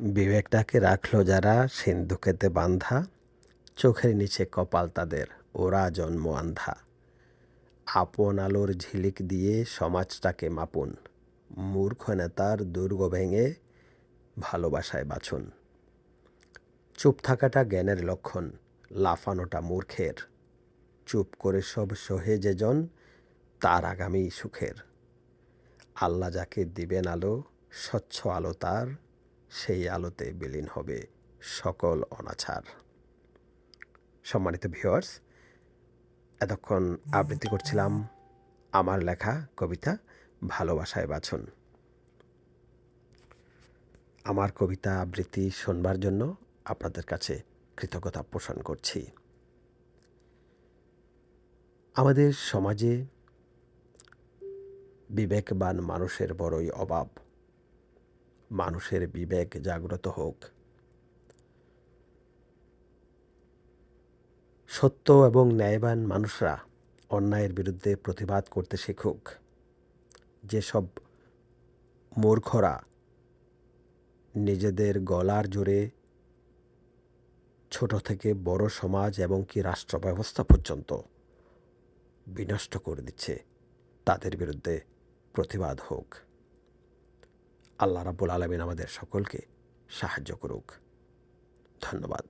বিবেকটাকে রাখল যারা সিন্ধুকেতে বান্ধা চোখের নিচে কপাল তাদের ওরা জন্ম আন্ধা। আপন আলোর ঝিলিক দিয়ে সমাজটাকে মাপুন, মূর্খ নেতার দুর্গ ভেঙে ভালোবাসায় বাছুন চুপ থাকাটা জ্ঞানের লক্ষণ, লাফানোটা মূর্খের। চুপ করে সব সহে যেজন, তার আগামী সুখের। আল্লাহ যাকে দিবেন আলো, স্বচ্ছ আলো তার সেই আলোতে বিলীন হবে সকল অনাচার। সম্মানিত ভিউয়ার্স, এতক্ষণ আবৃত্তি করছিলাম আমার লেখা, কবিতা, ভালোবাসায় বাছুন। আমার কবিতা আবৃত্তি শোনবার জন্য আপনাদের কাছে কৃতজ্ঞতা পোষণ করছি। আমাদের সমাজে বিবেকবান মানুষের বড়ই অভাব। মানুষের বিবেক জাগ্রত হোক। সত্য এবং ন্যায়বান মানুষরা অন্যায়ের বিরুদ্ধে প্রতিবাদ করতে শিখুক। যেসব মূর্খরা নিজেদের গলার জোরে ছোট থেকে বড় সমাজ এবং কি রাষ্ট্র ব্যবস্থা পর্যন্ত বিনষ্ট করে দিচ্ছে, তাদের বিরুদ্ধে প্রতিবাদ হোক। আল্লাহ রাবুল আলমিন আমাদের সকলকে সাহায্য করুক। ধন্যবাদ।